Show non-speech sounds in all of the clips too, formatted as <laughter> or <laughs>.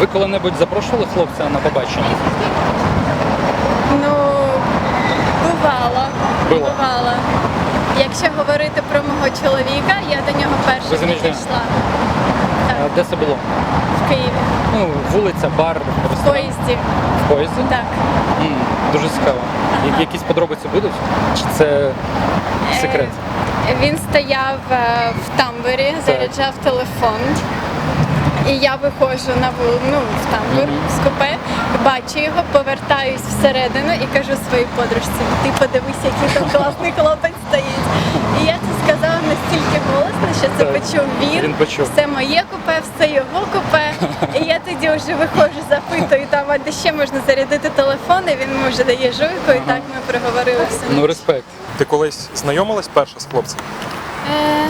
Ви коли-небудь запрошували хлопця на побачення? Ну, бувало. Було. Бувало. Якщо говорити про мого чоловіка, я до нього Ви перша заміжня? підійшла. А Так, де це було? в Києві. Ну, вулиця, бар, В ресторан. поїзді. В поїзді? Так. М, дуже цікаво. Я- Якісь подробиці будуть? Чи це секрет? Е, Він стояв е, в тамбурі, заряджав телефон. І я виходжу на вул... ну, в тамбур з купе, бачу його, повертаюсь всередину і кажу своїй подружці, ти подивись, який там <laughs> класний хлопець стоїть. І я це сказала настільки голосно, що це Так. почув він. Він почув. Все моє купе, все його купе. <laughs> І я тоді вже виходжу, запитую там, а де ще можна зарядити телефон, і він може дає жуйку, і так ми проговорили все. Ну, респект. Ти колись знайомилась перша з хлопцем? Е,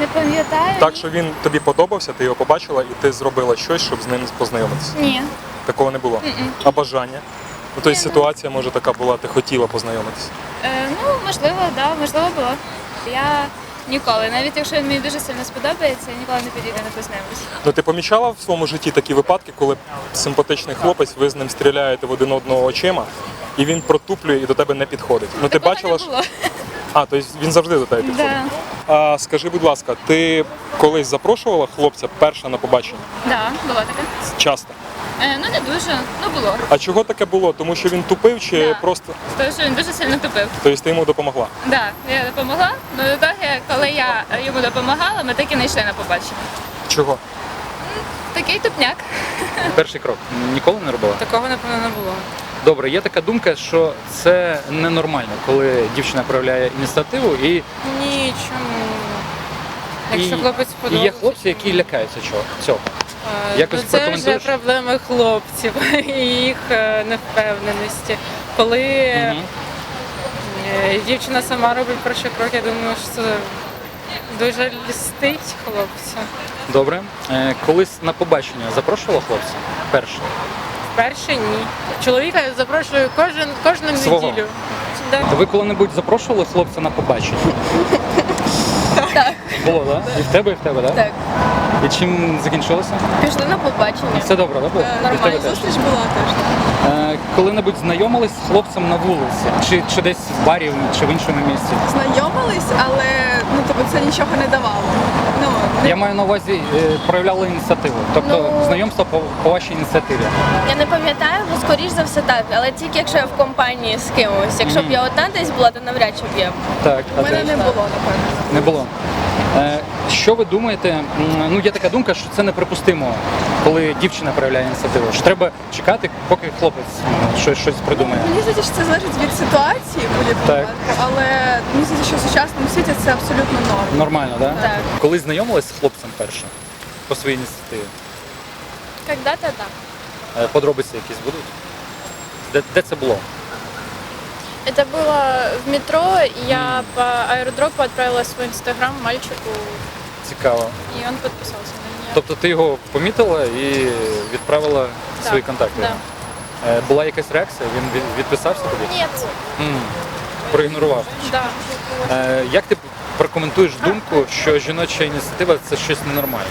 не пам'ятаю. Так, що він тобі подобався, ти його побачила і ти зробила щось, щоб з ним познайомитися. Ні. Такого не було. А бажання? Ну, тобто ситуація може така була, ти хотіла познайомитися. Е, ну, можливо, да, можливо було. Я ніколи, навіть якщо він мені дуже сильно сподобається, я ніколи не підійду не познайомлюсь. Ну ти помічала в своєму житті такі випадки, коли симпатичний хлопець, ви з ним стріляєте в один одного очима, і він протуплює і до тебе не підходить. Ну ти Такого бачила, що було. А, тобто він завжди до тебе підходить. Да. А скажи, будь ласка, ти колись запрошувала хлопця перша на побачення? Да, було таке. Часто. Е, ну не дуже, ну було. А чого таке було? Тому що він тупив чи Да. просто Тому що він дуже сильно тупив. тобто ти йому допомогла? Да, я допомогла. Ну до того, коли я йому допомагала, ми так і не йшли на побачення. Чого? Такий тупняк. Перший крок. Ніколи не робила? Такого, напевно, не було. Добре, є така думка, що це ненормально, коли дівчина проявляє ініціативу і, Ні, чому? Якщо і, хлопець і подобається. є хлопці, які лякаються чого- цього. А, якось ну, це вже прокоментуєш? проблеми хлопців <laughs> і їх е, невпевненості. Коли е, дівчина сама робить перший крок, я думаю, що це дуже лістить хлопця. Добре. Е, колись на побачення запрошувала хлопця? Перше. Вперше ні. Чоловіка я запрошую кожен, кожну Свого? неділю. Да. Ви коли-небудь запрошували хлопця на побачення? <laughs> Так. Було, так? І в тебе, і в тебе, так? Так. І чим закінчилося? Пішли на побачення. Все добре, так? було? І Нормальна зустріч була теж. Е, коли-небудь знайомились з хлопцем на вулиці? Чи, чи десь в барі, чи в іншому місці? знайомились, але ну тобто це нічого не давало. Ну не Я маю на увазі, е, проявляли ініціативу. Тобто Ну. знайомство по, по вашій ініціативі. Я не пам'ятаю, ну скоріш за все так, але тільки якщо я в компанії з кимось. Якщо б я одна десь була, то навряд чи б я. Так, а в мене ти? не було напевно. Не було. Е, що ви думаєте? Ну, є така думка, що це неприпустимо, коли дівчина проявляє ініціативу. Що треба чекати, поки хлопець щось, щось придумає. Мені здається, що це залежить від ситуації випадку, але мені здається, що в сучасному світі це абсолютно норм. Нормально, так? Да? Так. Коли знайомилась з хлопцем перше по своїй ініціативі, Когда-то так. е, подробиці якісь будуть? Де, де це було? Это было в метро, и я по аэродропу отправила свой инстаграм мальчику, Цікаво. и он подписался на меня. Тобто ти його помітила і відправила Так, свої контакти? да. Е, Була якась реакція? Він від- відписався тобі? Нет, М, Проігнорував. да. Е, Як ти прокоментуєш думку, що жіноча ініціатива це щось ненормальне?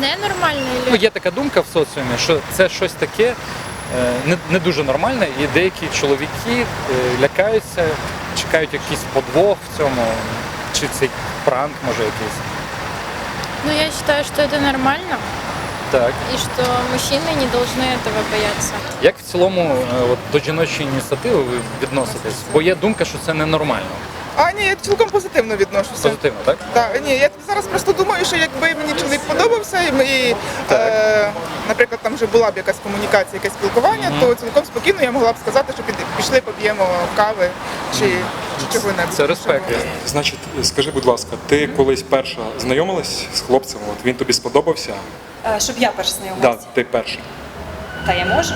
Ненормально Ну, или... є така думка в соціумі, що це щось таке е, не, не дуже нормальне, і деякі чоловіки е, лякаються, чекають якийсь подвох в цьому, чи цей пранк може якийсь. Ну, я считаю, что это нормально, Так. и что мужчины не должны этого бояться. Як в цілому е, от, до жіночої ініціативи ви відноситесь? Бо є думка, що це ненормально. А ні, я цілком позитивно відношуся. Позитивно, так? Так, ні, я зараз просто думаю, що якби мені чоловік подобався, і ми, е, наприклад, там вже була б якась комунікація, якесь спілкування, то цілком спокійно я могла б сказати, що під- пішли, поп'ємо кави чи, чи чого-небудь. Це респект. Значить, скажи, будь ласка, ти колись перша знайомилась з хлопцем? От він тобі сподобався? Е, Щоб я перш Так, да, ти перша. Та я можу?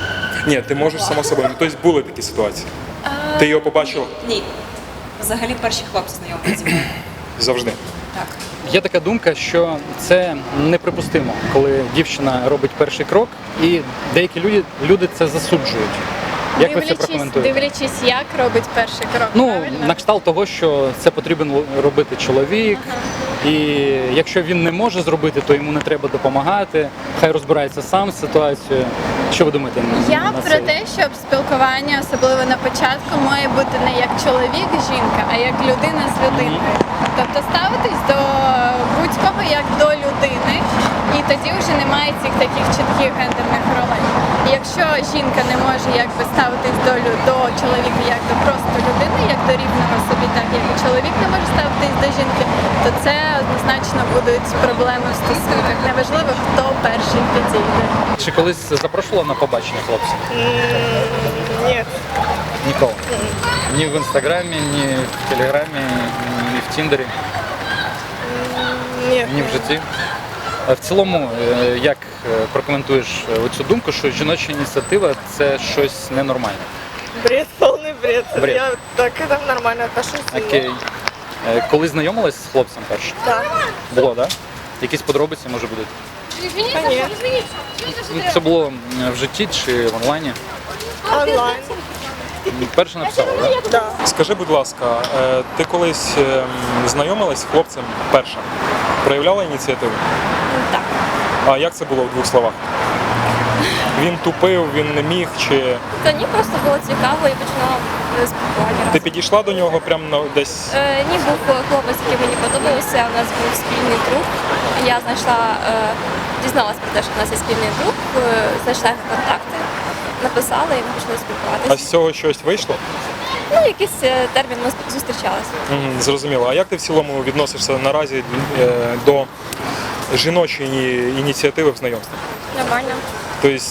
Ні, ти можеш само собою. Ну, тобто були такі ситуації. Ти його побачила Ні. Взагалі перші хлопці знайомі зі мною. завжди. Так. Є така думка, що це неприпустимо, коли дівчина робить перший крок, і деякі люди, люди це засуджують. Як ви це Дивлячись, прокоментуєте? дивлячись, як робить перший крок. Ну, правильно? на кшталт того, що це потрібно робити чоловік, І якщо він не може зробити, то йому не треба допомагати. Хай розбирається сам з ситуацією. Що ви думаєте? Я на про те, щоб спілкування, особливо на початку, має бути не як чоловік, жінка, а як людина з людиною. Тобто ставитись до будь-кого як до людини, і тоді вже немає цих таких чітких гендерних ролей. І якщо жінка не може якби ставитись до, до чоловіка як до просто людини, як до рівного собі, так як і чоловік не може ставитись до жінки, то це однозначно будуть проблеми в стосунках. Неважливо, хто перший підійде. Чи колись запрошувала на побачення хлопців? Ні. Ніколи. Ні в інстаграмі, ні в телеграмі, ні в Тіндері, Ні. ні в житті. А В цілому, е, як е, прокоментуєш е, оцю думку, що жіноча ініціатива це щось ненормальне? Бред, повний бред. Бред. Я так к этому нормально отношусь. Окей. Е, Коли знайомилась з хлопцем перше? Так. Було, так? Да? Якісь подробиці може бути? Конечно. Ну, Це було в житті чи в онлайні? Онлайн. Перше написала, так? Да. Скажи, будь ласка, е, ти колись ем, знайомилась з хлопцем перша? Проявляла ініціативу? Так. А як це було в двох словах? Він тупив, він не міг, чи Та ні, просто було цікаво і починала спілкування. ти підійшла до нього прямо на десь. Е, ні, був хлопець, який мені подобався. У нас був спільний друг. Я знайшла, е, дізналась про те, що в нас є спільний друг, е, знайшла їх контакти, написала і ми почали А з цього щось вийшло? Ну, якийсь е, термін ми зустрічалися. Мгм, Зрозуміло. А як ти в цілому відносишся наразі е, до жіночої ініціативи в знайомстві? Нормально. Тобто,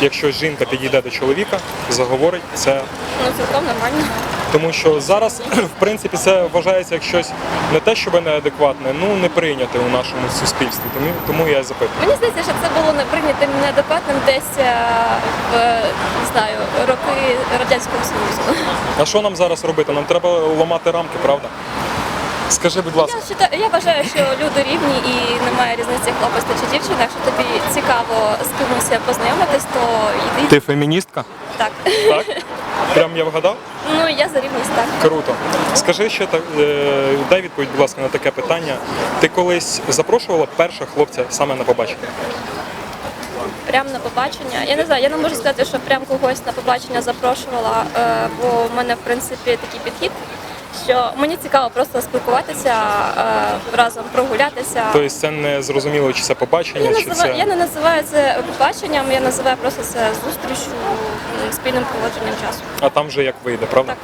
якщо жінка підійде до чоловіка, заговорить це. Ну, цілком нормально. Тому що зараз, <clears throat> в принципі, це вважається як щось не те, щоб неадекватне, ну не прийняте у нашому суспільстві. Тому, тому я і запитую. Мені здається, що це було не прийнятим неадекватним десь е, в не знаю, роки Радянського Союзу. А що нам зараз робити? Нам треба ламати рамки, правда? Скажи, будь ласка. Я, вважаю- я вважаю, що люди рівні і немає різниці хлопець та чи дівчина. Якщо тобі цікаво з кимось познайомитись, то йди. Ти феміністка? Так. Так? Прям я вгадав? Ну я за рівність так. Круто. Скажи ще так, е, дай відповідь, будь ласка, на таке питання. Ти колись запрошувала перша хлопця саме на побачення? Прям на побачення. Я не знаю, я не можу сказати, що прям когось на побачення запрошувала, е, бо в мене в принципі такий підхід. Що мені цікаво просто спілкуватися е, разом прогулятися. Тобто це не зрозуміло, чи це побачення, Я, чи називаю, це. я не називаю це побаченням, я називаю просто це зустрічю, спільним проводженням часу. А там вже як вийде, правда? Так.